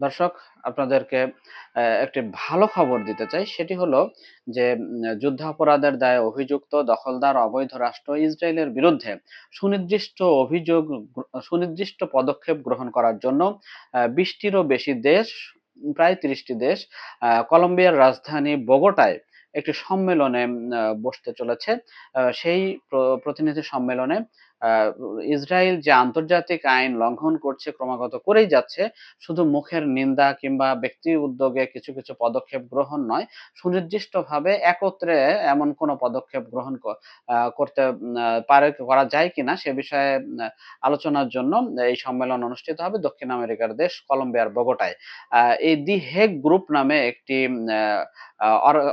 দর্শক, আপনাদেরকে একটি ভালো খবর দিতে চাই। সেটি হলো যে যুদ্ধাপরাধের দায়ে অভিযুক্ত দখলদার অবৈধ রাষ্ট্র ইসরায়েলের বিরুদ্ধে সুনির্দিষ্ট অভিযোগ সুনির্দিষ্ট পদক্ষেপ গ্রহণ করার জন্য বিশটিরও বেশি দেশ, প্রায় তিরিশটি দেশ কলম্বিয়ার রাজধানী বোগোটায় একটি সম্মেলনে বসতে চলেছে। সেই প্রতিনিধি সম্মেলনে ইসরায়েল যে আন্তর্জাতিক আইন লঙ্ঘন করছে ক্রমাগত করেই যাচ্ছে, শুধু মুখের নিন্দা কিংবা ব্যক্তি উদ্যোগে কিছু কিছু পদক্ষেপ গ্রহণ নয়, সুনির্দিষ্টভাবে একত্রে এমন কোনো পদক্ষেপ গ্রহণ করতে পারে, করা যায় কিনা সে বিষয়ে আলোচনার জন্য এই সম্মেলন অনুষ্ঠিত হবে দক্ষিণ আমেরিকার দেশ কলম্বিয়ার বগোটায়। এই দি হেগ গ্রুপ নামে একটি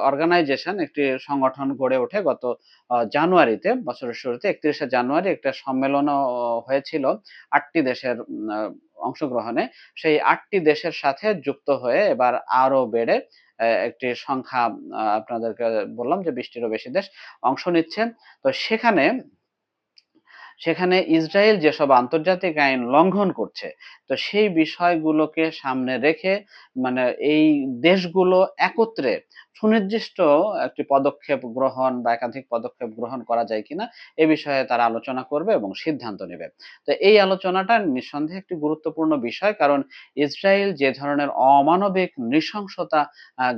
অর্গানাইজেশন, একটি সংগঠন গড়ে ওঠে গত জানুয়ারিতে, বছরের শুরুতে, একত্রিশে জানুয়ারি একটা সম্মেলনও হয়েছিল আটটি দেশের অংশগ্রহণে। সেই আটটি দেশের সাথে যুক্ত হয়ে এবার আরও বেড়ে একটি সংখ্যা আপনাদেরকে বললাম যে বিশটিরও বেশি দেশ অংশ নিচ্ছে। তো সেখানে সেখানে ইসরায়েল যেসব আন্তর্জাতিক আইন লঙ্ঘন করছে, তো সেই বিষয়গুলোকে সামনে রেখে মানে এই দেশগুলো একত্রে সুনির্দিষ্ট একটি পদক্ষেপ গ্রহণ বা একাধিক পদক্ষেপ গ্রহণ করা যায় কিনা, এ বিষয়ে তারা আলোচনা করবে এবং সিদ্ধান্ত নেবে। তো এই আলোচনাটা নিঃসন্দেহে একটি গুরুত্বপূর্ণ বিষয়, কারণ ইসরায়েল যে ধরনের অমানবিক নৃশংসতা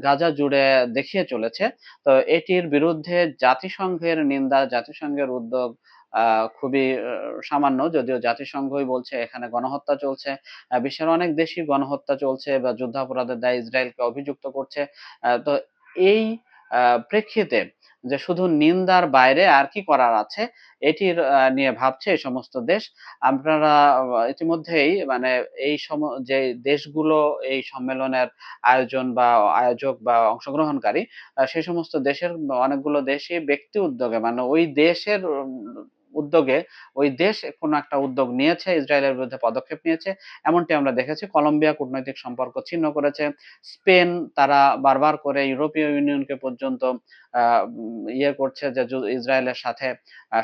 গাজা জুড়ে দেখিয়ে চলেছে, তো এটির বিরুদ্ধে জাতিসংঘের নিন্দা, জাতিসংঘের উদ্যোগ খুবই সামান্য, যদিও জাতিসংঘই বলছে এখানে গণহত্যা চলছে। বিশ্বের অনেক দেশই গণহত্যা চলছে বা যুদ্ধাপরাধের দায় ইসরায়েলকে অভিযুক্ত করছে। তো এই প্রেক্ষিতে যে শুধু নিন্দার বাইরে আর কি করার আছে, এটির নিয়ে ভাবছে এই সমস্ত দেশ। আপনারা ইতিমধ্যেই মানে এই সম, যে দেশগুলো এই সম্মেলনের আয়োজন বা আয়োজক বা অংশগ্রহণকারী সেই সমস্ত দেশের অনেকগুলো দেশই ব্যক্তি উদ্যোগে মানে ওই দেশের উদ্যোগে ওই দেশ কোনো একটা উদ্যোগ নিয়েছে, ইসরায়েলের বিরুদ্ধে পদক্ষেপ নিয়েছে। এমনটি আমরা দেখেছি, কলম্বিয়া কূটনৈতিক সম্পর্ক ছিন্ন করেছে। স্পেন তারা বারবার করে ইউরোপীয় ইউনিয়নকে পর্যন্ত ইয়ে করছে যে ইসরায়েলের সাথে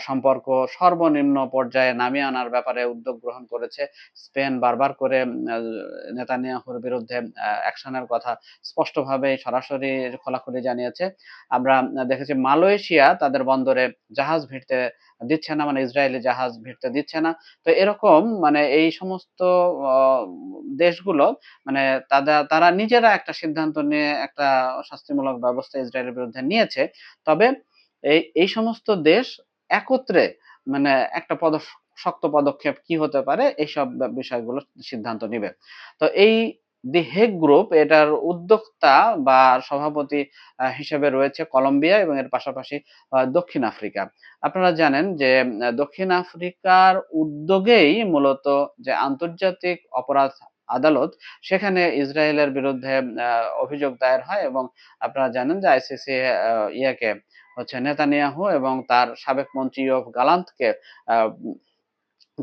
সম্পর্ক সর্বনিম্ন পর্যায়ে নামিয়ে আনার ব্যাপারে উদ্যোগ গ্রহণ করেছে। স্পেন বারবার করে নেতানিয়াহুর বিরুদ্ধে অ্যাকশনের কথা স্পষ্টভাবে সরাসরি খোলাখুলি জানিয়েছে। আমরা দেখেছি মালয়েশিয়া তাদের বন্দরে জাহাজ ভিড়তে দিচ্ছে না। মানে ইসরায়েলি জাহাজ ভিড়তে দিচ্ছে না। তো এরকম মানে এই সমস্ত দেশগুলো মানে তারা তারা নিজেরা একটা সিদ্ধান্ত নিয়ে একটা শাস্তিমূলক ব্যবস্থা ইসরায়েলের বিরুদ্ধে নিয়েছে। তবে এই এই সমস্ত দেশ একত্রে মানে একটা পদ শক্ত পদক্ষেপ কি হতে পারে, এইসব বিষয়গুলো সিদ্ধান্ত নিবে। তো এই দি হেগ গ্রুপ এটার উদ্যোক্তা বা সভাপতি হিসেবে রয়েছে কলম্বিয়া এবং এর পাশাপাশি দক্ষিণ আফ্রিকা। আপনারা জানেন যে দক্ষিণ আফ্রিকার উদ্যোগেই মূলত যে আন্তর্জাতিক অপরাধ আদালত, সেখানে ইসরায়েলের বিরুদ্ধে অভিযোগ দায়ের হয় এবং আপনারা জানেন যে আইসিসি ইয়াকে হচ্ছে নেতানিয়াহু এবং তার সাবেক মন্ত্রী অফ গালান্তকে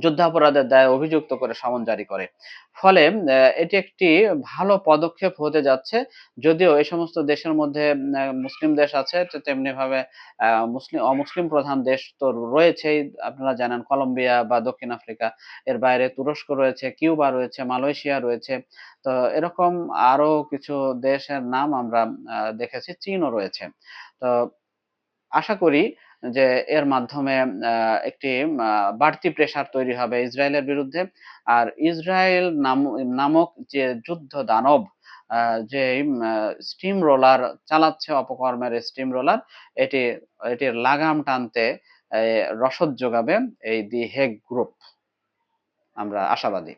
যুদ্ধাপরাধের দায়ে অভিযুক্ত করে সমন জারি করে। ফলে এটি একটি ভালো পদক্ষেপ হতে যাচ্ছে। যদিও এই সমস্ত দেশের মধ্যে মুসলিম দেশ আছে, তো তেমনি ভাবে মুসলিম, অমুসলিম প্রধান দেশ তো রয়েছেই। আপনারা জানেন কলম্বিয়া বা দক্ষিণ আফ্রিকা, এর বাইরে তুরস্ক রয়েছে, কিউবা রয়েছে, মালয়েশিয়া রয়েছে। তো এরকম আরও কিছু দেশের নাম আমরা দেখেছি, চীনও রয়েছে। তো আশা করি যে এর মাধ্যমে একটি বাড়তি প্রেসার তৈরি হবে ইসরায়েলের বিরুদ্ধে। আর ইসরায়েল নামক যে যুদ্ধ দানব যে স্টিম রোলার চালাচ্ছে অপকর্মের স্টিম রোলার এটি, এটির লাগাম টানতে রসদ যোগাবে এই দি হেগ গ্রুপ আমরা আশাবাদী।